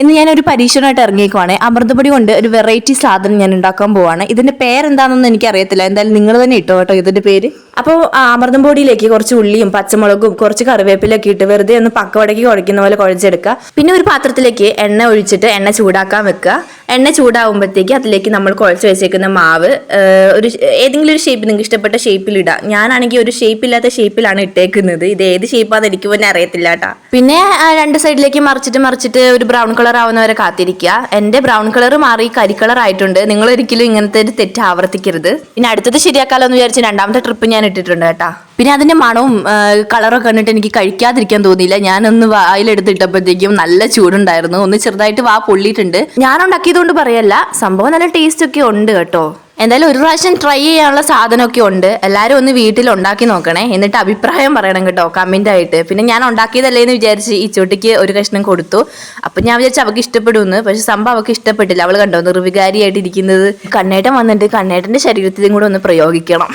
ഇന്ന് ഞാൻ ഒരു പരീക്ഷണമായിട്ട് ഇറങ്ങിയേക്കുവാണ്. അമൃതപൊടി കൊണ്ട് ഒരു വെറൈറ്റി സാധനം ഞാൻ ഉണ്ടാക്കാൻ പോവാണ്. ഇതിന്റെ പേരെന്താണെന്ന് എനിക്ക് അറിയത്തില്ല എന്തായാലും നിങ്ങൾ തന്നെ ഇട്ടോ കേട്ടോ ഇതിന്റെ പേര്. അപ്പോൾ അമൃതം പൊടിയിലേക്ക് കുറച്ച് ഉള്ളിയും പച്ചമുളകും കുറച്ച് കറിവേപ്പിലൊക്കെ ഇട്ട് വെറുതെ ഒന്ന് പക്കവടക്കി കുഴക്കുന്ന പോലെ കുഴച്ചെടുക്കുക. പിന്നെ ഒരു പാത്രത്തിലേക്ക് എണ്ണ ഒഴിച്ചിട്ട് എണ്ണ ചൂടാക്കാൻ വെക്കുക. എണ്ണ ചൂടാവുമ്പോഴത്തേക്ക് അതിലേക്ക് നമ്മൾ കുഴച്ച് വെച്ചേക്കുന്ന മാവ് ഒരു ഏതെങ്കിലും ഒരു ഷേപ്പ് നിങ്ങൾക്ക് ഇഷ്ടപ്പെട്ട ഷേപ്പിൽ ഇടാം. ഞാനാണെങ്കിൽ ഒരു ഷേപ്പ് ഇല്ലാത്ത ഷേപ്പിലാണ് ഇട്ടേക്കുന്നത്. ഇത് ഏത് ഷേപ്പാന്ന് എനിക്ക് തന്നെ അറിയത്തില്ല കേട്ടാ. പിന്നെ രണ്ട് സൈഡിലേക്ക് മറിച്ചിട്ട് മറിച്ചിട്ട് ഒരു ബ്രൗൺ കളർ ആവുന്നവരെ കാത്തിരിക്കുക. എന്റെ ബ്രൗൺ കളർ മാറി കരി കളർ ആയിട്ടുണ്ട് നിങ്ങൾ ഒരിക്കലും ഇങ്ങനത്തെ ഒരു തെറ്റ് ആവർത്തിക്കരുത്. പിന്നെ അടുത്തത് ശരിയാക്കാലോ എന്ന് വിചാരിച്ച് രണ്ടാമത്തെ ട്രിപ്പ് ഞാൻ ഇട്ടിട്ടുണ്ട് കേട്ടാ. പിന്നെ അതിന്റെ മണവും കളറൊക്കെ കണ്ടിട്ട് എനിക്ക് കഴിക്കാതിരിക്കാൻ തോന്നിയില്ല. ഞാനൊന്ന് വായിലെടുത്തിട്ടപ്പോഴത്തേക്കും നല്ല ചൂടുണ്ടായിരുന്നു. ഒന്ന് ചെറുതായിട്ട് വാ പൊള്ളിയിട്ടുണ്ട്. ഞാൻ ഉണ്ടാക്കിയതുകൊണ്ട് പറയല്ല. സംഭവം നല്ല ടേസ്റ്റ് ഒക്കെ ഉണ്ട് കേട്ടോ. എന്തായാലും ഒരു പ്രാവശ്യം ട്രൈ ചെയ്യാനുള്ള സാധനമൊക്കെ ഉണ്ട്. എല്ലാവരും ഒന്ന് വീട്ടിൽ ഉണ്ടാക്കി നോക്കണേ. എന്നിട്ട് അഭിപ്രായം പറയണം കേട്ടോ കമന്റ് ആയിട്ട്. പിന്നെ ഞാൻ ഉണ്ടാക്കിയതല്ലേ എന്ന് വിചാരിച്ച് ഈ ചോട്ടിക്ക് ഒരു കഷ്ണം കൊടുത്തു. അപ്പം ഞാൻ വിചാരിച്ചു അവൾക്ക് ഇഷ്ടപ്പെടുമെന്ന് പക്ഷെ സംഭവം അവൾക്ക് ഇഷ്ടപ്പെട്ടില്ല. അവൾ കണ്ടോ നിർവികാരിയായിട്ട് ഇരിക്കുന്നത്. കണ്ണേട്ടൻ വന്നിട്ട് കണ്ണേട്ടന്റെ ശരീരത്തിലും കൂടെ ഒന്ന് പ്രയോഗിക്കണം.